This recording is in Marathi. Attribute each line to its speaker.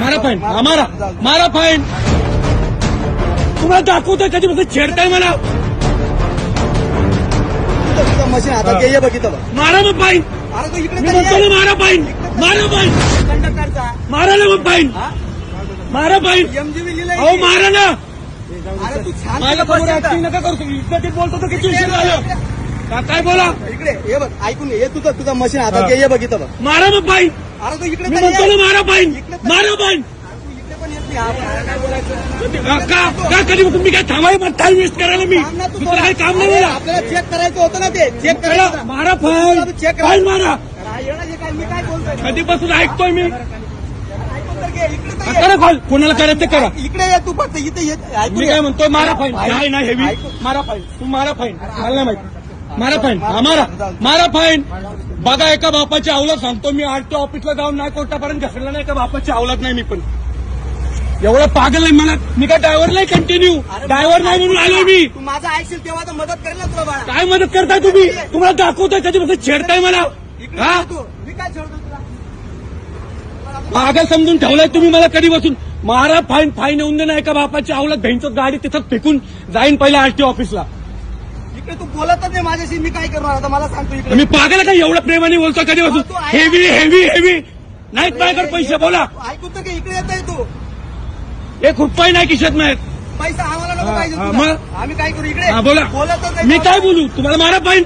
Speaker 1: मारा फाईन हा, मारा. मारा फाईन तुम्हाला दाखवतोय कधी फक्त छेडताय मला.
Speaker 2: मशीन ये बघितलं बघ.
Speaker 1: मारा मग फाईन मी म्हणतो. ना मारा फाईन मारा फाईन
Speaker 2: कंडक्टरचा.
Speaker 1: मारा ना मग फाईन
Speaker 2: हा?
Speaker 1: मारा फाईन
Speaker 2: एमजीबी
Speaker 1: अहो? मारा ना. माझ्या ऍक्टिंग? नका इज्जतीत बोलतो तर किती उशीर झालं. काय बोला?
Speaker 2: इकडे ये बघ ऐकून. ये. तुझं तुझं मशीन
Speaker 1: हा.
Speaker 2: घे, बघितलं बघ
Speaker 1: मारा मग फाईन
Speaker 2: अरे तू इकडे
Speaker 1: मी म्हणतो. ना मारा फाईन मारा
Speaker 2: पण?
Speaker 1: का कधी तुम्ही काय थांबाय मग टाइम वेस्ट करायला मी? दुसरं काही काम नाही मला
Speaker 2: आपल्याला चेक करायचं होतं ना ते. चेक.
Speaker 1: मारा फाईन
Speaker 2: तू चेक करा.
Speaker 1: फाईन मारा. कधीपासून ऐकतोय मी. करा कॉल कोणाला करायचं करा.
Speaker 2: इकडे ये तू फक्त इथे
Speaker 1: मी. काय म्हणतोय मारा फाईन
Speaker 2: ऐक-
Speaker 1: नाही नाही हेवी मारा फाईन तू मारा फाईन मला नाही माहिती. मारा फाईन हा मारा. मारा फाईन बघा एका बापाची अवलाद सांगतो मी. आरटीओ ऑफिसला जाऊन नाही कोर्टापर्यंत घसरला नाही एका बापाची अवलाद नाही मी पण. एवढं पागल आहे मला मी काय ड्रायव्हर नाही कंटिन्यू ड्रायव्हर नाही म्हणून आलो मी.
Speaker 2: तू माझं ऐकशील तेव्हा तर मदत करेल ना तुला बाळा.
Speaker 1: काय मदत करताय तुम्ही? तुम्हाला दाखवताय कधी फक्त छेडताय मला.
Speaker 2: इकडे
Speaker 1: हा?
Speaker 2: ये तू. मी काय छेडतो तुला?
Speaker 1: मागं समजून ठेवलाय तुम्ही मला कधी बसून मारा फाईन फाईन येऊन दे ना एका बापाची अवलाद. बहिणचं गाडी तिथं फेकून जाईन पहिल्या आरटीओ ऑफिसला
Speaker 2: इकडे तू बोलतच नाही माझ्याशी. मी काय करणार आता? मला सांगतो इकडे.
Speaker 1: मी पागल आहे का? एवढं प्रेमाने बोलतो कधी
Speaker 2: तू
Speaker 1: बसून
Speaker 2: ऐक-
Speaker 1: हेवी हेवी हेवी नाहीत माझ्याकडे पैसे बोला.
Speaker 2: तू ऐकून तर इकडे येत तू.
Speaker 1: एक रुपये नाही खिशात नाहीत
Speaker 2: पैसा आम्हाला नको
Speaker 1: हा,
Speaker 2: पाहिजे
Speaker 1: हा. मग?
Speaker 2: आम्ही काय करू? इकडे.
Speaker 1: हा बोला.
Speaker 2: बोलतच नाही
Speaker 1: मी काय बोलू? तुम्हाला मारा फाईन